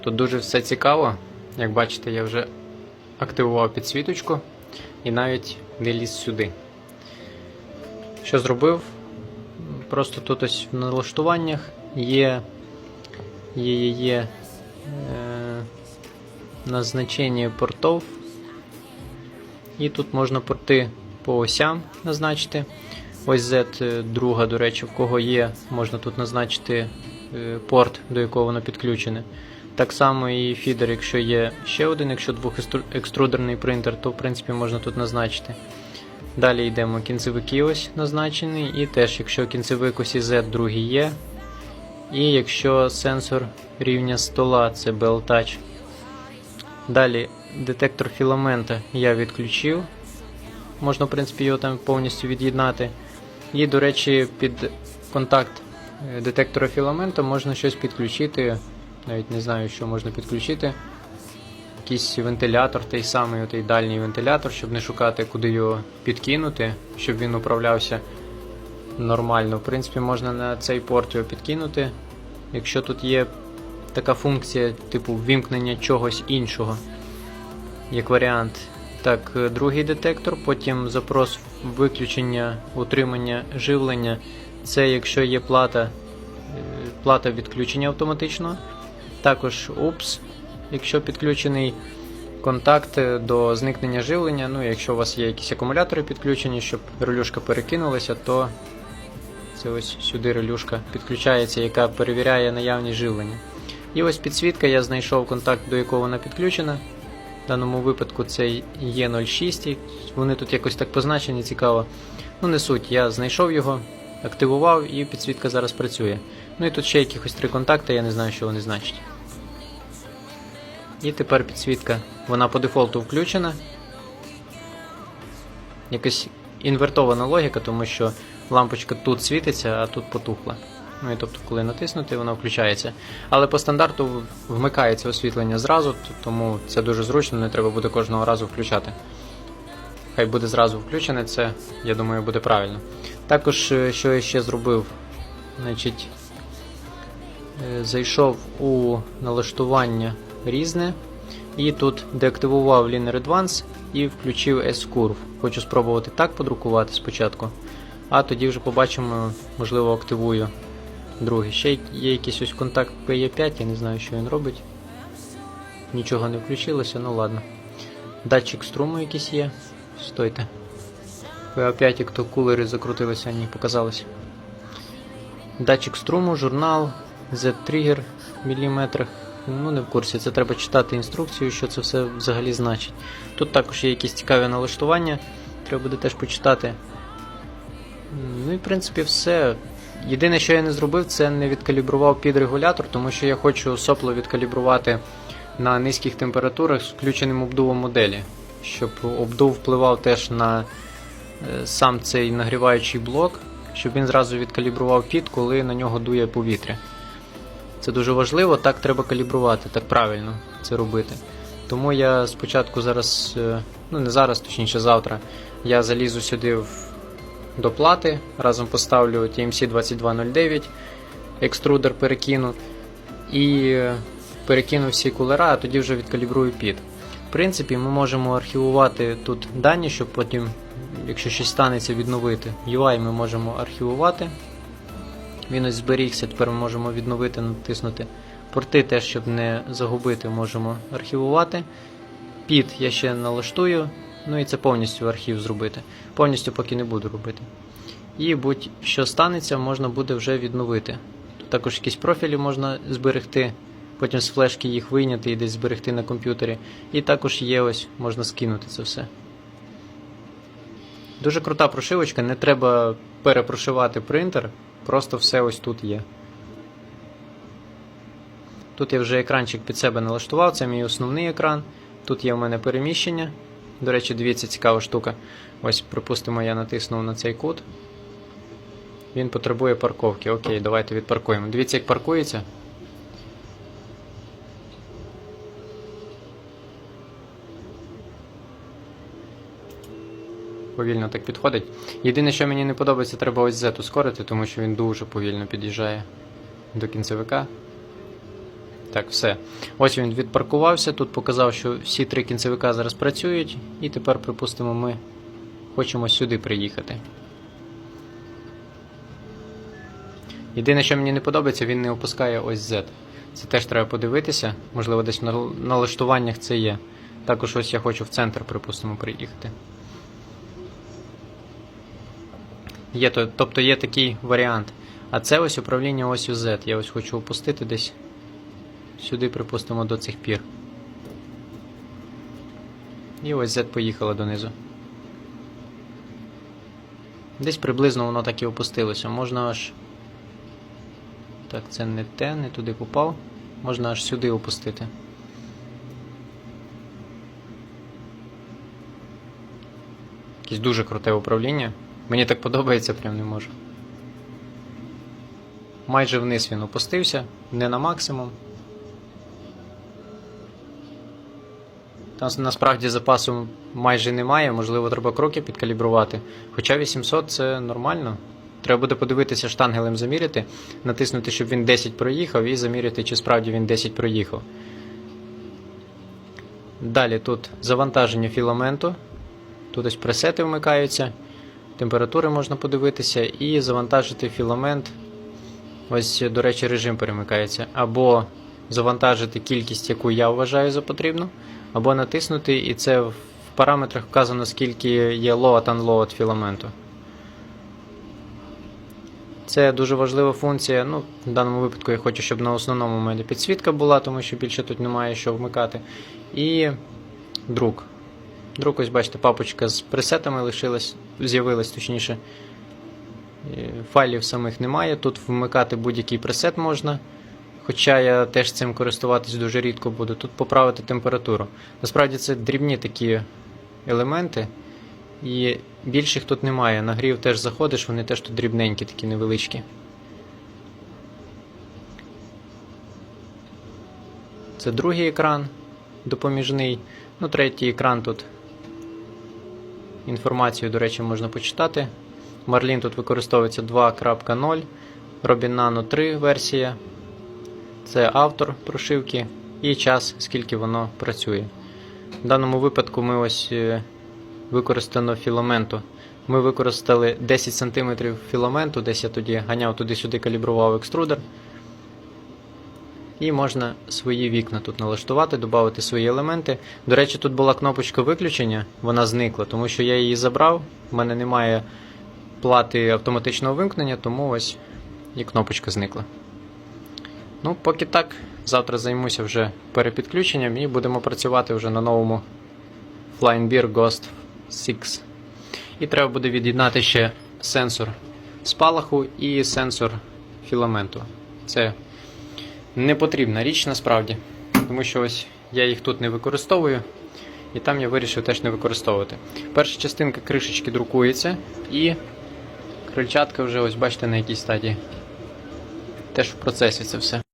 Тут дуже все цікаво. Як бачите, я вже активував підсвіточку і навіть виліз сюди. Що зробив? Просто тут ось в налаштуваннях є, є, є, є е, назначення портов. І тут можна порти по осям назначити. Ось Z друга, до речі, в кого є, можна тут назначити е, порт, до якого воно підключене. Так само і фідер, якщо є ще один, якщо двохекструдерний принтер, то в принципі можна тут назначити. Далі йдемо кінцевики ось назначений, і теж, якщо кінцевик ось Z другий є. І якщо сенсор рівня стола, це Bell Touch. Далі детектор філамента я відключив. Можна, в принципі, його там повністю від'єднати. І, до речі, під контакт е, детектора філамента можна щось підключити. Навіть не знаю, що можна підключити. Якийсь вентилятор, той самий той дальній вентилятор, щоб не шукати, куди його підкинути, щоб він управлявся нормально. В принципі, можна на цей порт його підкинути. Якщо тут є така функція, типу ввімкнення чогось іншого, як варіант. Так, другий детектор, потім запрос виключення, утримання живлення. Це якщо є плата, е, плата відключення автоматично. Також UPS, якщо підключений контакт до зникнення живлення. Ну, якщо у вас є якісь акумулятори підключені, щоб релюшка перекинулася, то це ось сюди релюшка підключається, яка перевіряє наявність живлення. І ось підсвітка, я знайшов контакт, до якого вона підключена. В даному випадку це Е06. Вони тут якось так позначені, цікаво. Ну, не суть, я знайшов його, активував і підсвітка зараз працює. Ну і тут ще якихось три контакти, я не знаю, що вони значать. І тепер підсвітка, вона по дефолту включена. Якась інвертована логіка, тому що лампочка тут світиться, а тут потухла. Ну і тобто, коли натиснути, вона включається. Але по стандарту вмикається освітлення зразу, тому це дуже зручно, не треба буде кожного разу включати. Хай буде зразу включене, це, я думаю, буде правильно. Також, е, що я ще зробив, значить, е, зайшов у налаштування різне. І тут деактивував Linear Advance і включив S-Curve. Хочу спробувати так подрукувати спочатку, а тоді вже побачимо, можливо, активую другий. Ще є якийсь ось контакт PE5, я не знаю, що він робить. Нічого не включилося, ну ладно. Датчик струму якийсь є. Стойте. PA5, як то кулери закрутилися, ні, показалось. Датчик струму, журнал, Z-тригер в міліметрах. Ну, не в курсі, це треба читати інструкцію, що це все взагалі значить. Тут також є якісь цікаві налаштування, треба буде теж почитати. Ну і в принципі все. Єдине, що я не зробив, це не відкалібрував підрегулятор, тому що я хочу сопло відкалібрувати на низьких температурах з включеним обдувом моделі, щоб обдув впливав теж на сам цей нагріваючий блок, щоб він зразу відкалібрував під, коли на нього дує повітря. Це дуже важливо, так треба калібрувати, так правильно це робити. Тому я спочатку зараз, е, ну не зараз, точніше завтра, я залізу сюди в, до плати, разом поставлю TMC 2209, екструдер перекину і е, перекину всі кулера, а тоді вже відкалібрую під. В принципі, ми можемо архівувати тут дані, щоб потім, якщо щось станеться, відновити. UI ми можемо архівувати. Він ось зберігся, тепер ми можемо відновити, натиснути. Порти теж, щоб не загубити, можемо архівувати. Під я ще налаштую, ну і це повністю архів зробити. Повністю поки не буду робити. І будь-що станеться, можна буде вже відновити. Тут також якісь профілі можна зберегти, потім з флешки їх вийняти і десь зберегти на комп'ютері. І також є ось, можна скинути це все. Дуже крута прошивочка, не треба перепрошивати принтер, просто все ось тут є. Тут я вже екранчик під себе налаштував, це мій основний екран. Тут є в мене переміщення. До речі, дивіться, цікава штука. Ось, припустимо, я натиснув на цей кут. Він потребує парковки. Окей, давайте відпаркуємо. Дивіться, як паркується. Повільно так підходить. Єдине, що мені не подобається, треба ось Z ускорити, тому що він дуже повільно під'їжджає до кінцевика. Так, все. Ось він відпаркувався. Тут показав, що всі три кінцевика зараз працюють. І тепер, припустимо, ми хочемо сюди приїхати. Єдине, що мені не подобається, він не опускає ось Z. Це теж треба подивитися. Можливо, десь в нал- налаштуваннях це є. Також ось я хочу в центр, припустимо, приїхати. Є, то- тобто є такий варіант. А це ось управління осью Z. Я ось хочу опустити десь сюди, припустимо, до цих пір. І ось Z поїхала донизу. Десь приблизно воно так і опустилося. Можна аж. Так, це не те, не туди попав. Можна аж сюди опустити. Якесь дуже круте управління. Мені так подобається, прям не можу. Майже вниз він опустився, не на максимум. Там насправді запасу майже немає, можливо, треба кроки підкалібрувати. Хоча 800 це нормально. Треба буде подивитися штангелем заміряти, натиснути, щоб він 10 проїхав, і заміряти, чи справді він 10 проїхав. Далі тут завантаження філаменту. Тут ось пресети вмикаються, температури можна подивитися, і завантажити філамент. Ось, до речі, режим перемикається. Або завантажити кількість, яку я вважаю за потрібну, або натиснути, і це в параметрах вказано, скільки є load-unload філаменту. Це дуже важлива функція. Ну, в даному випадку я хочу, щоб на основному у мене підсвітка була, тому що більше тут немає що вмикати. І друк. Друк, ось бачите, папочка з пресетами лишилась, з'явилась точніше. Е, Файлів самих немає. Тут вмикати будь-який пресет можна. Хоча я теж цим користуватись дуже рідко буду. Тут поправити температуру. Насправді це дрібні такі елементи. І більших тут немає. Нагрів теж заходиш, вони теж тут дрібненькі, такі невеличкі. Це другий екран допоміжний. Ну, третій екран тут. Інформацію, до речі, можна почитати. Marlin тут використовується 2.0, Robin Nano 3 версія. Це автор прошивки і час, скільки воно працює. В даному випадку ми ось е, використано філаменту. Ми використали 10 см філаменту, десь я тоді ганяв туди-сюди, калібрував екструдер. І можна свої вікна тут налаштувати, додати свої елементи. До речі, тут була кнопочка виключення, вона зникла, тому що я її забрав. У мене немає плати автоматичного вимкнення, тому ось і кнопочка зникла. Ну, поки так, завтра займуся вже перепідключенням і будемо працювати вже на новому Flying Beer Ghost 6. І треба буде від'єднати ще сенсор спалаху і сенсор філаменту. Це не потрібна річ насправді, тому що ось я їх тут не використовую, і там я вирішив теж не використовувати. Перша частинка кришечки друкується, і крильчатка вже ось бачите на якій стадії. Теж в процесі це все.